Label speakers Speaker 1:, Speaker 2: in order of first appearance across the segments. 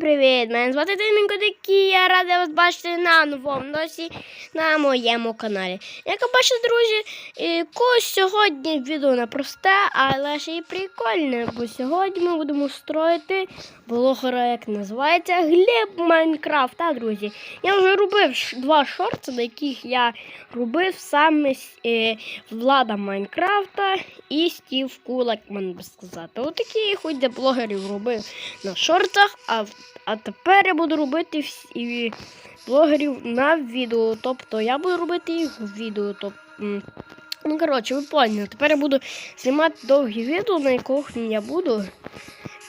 Speaker 1: Привіт, мене звати Тимінко Дикий, я рада вас бачити на новому досі на моєму каналі. Як бачите, друзі, сьогодні відео не просте, але ще й прикольне, бо сьогодні ми будемо строїти блогера, як називається, Глеб Майнкрафт. Та, друзі, я вже робив два шорти, на яких я робив саме е, Влада Майнкрафта і Стів Кулак, можна би сказати. Отакі хоч для блогерів робив на шортах, а, а тепер я буду робити всі блогерів на відео. Тобто я буду робити їх в відео. Тобто, ну, коротше, ви поняли. Тепер я буду знімати довгі відео, на яких я буду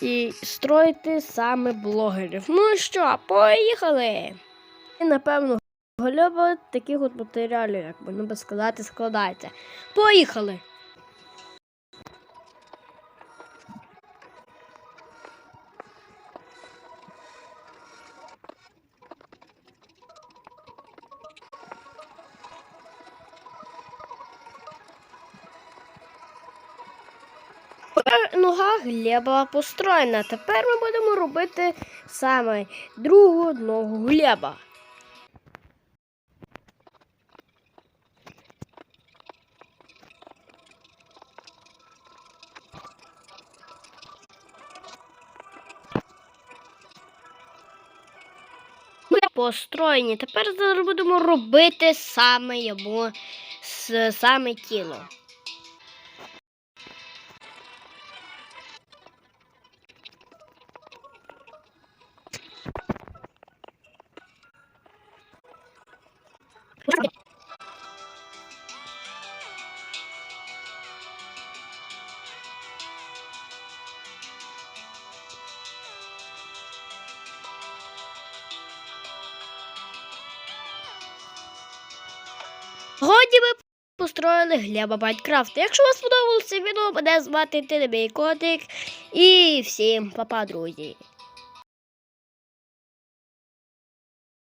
Speaker 1: і строїти саме блогерів. Ну що, поїхали! І напевно. Гольоба таких от матеріалів, як можна би сказати, складається. Поїхали! Нога Глеба построєна. Тепер ми будемо робити саме другу ногу Глеба. Ми построєні. Тепер будемо робити саме йому саме тіло. Годі ми построїли Глеба Майнкрафта. Якщо вам сподобалося відео, мене звати Тинебій Котик. І всім па-па, друзі.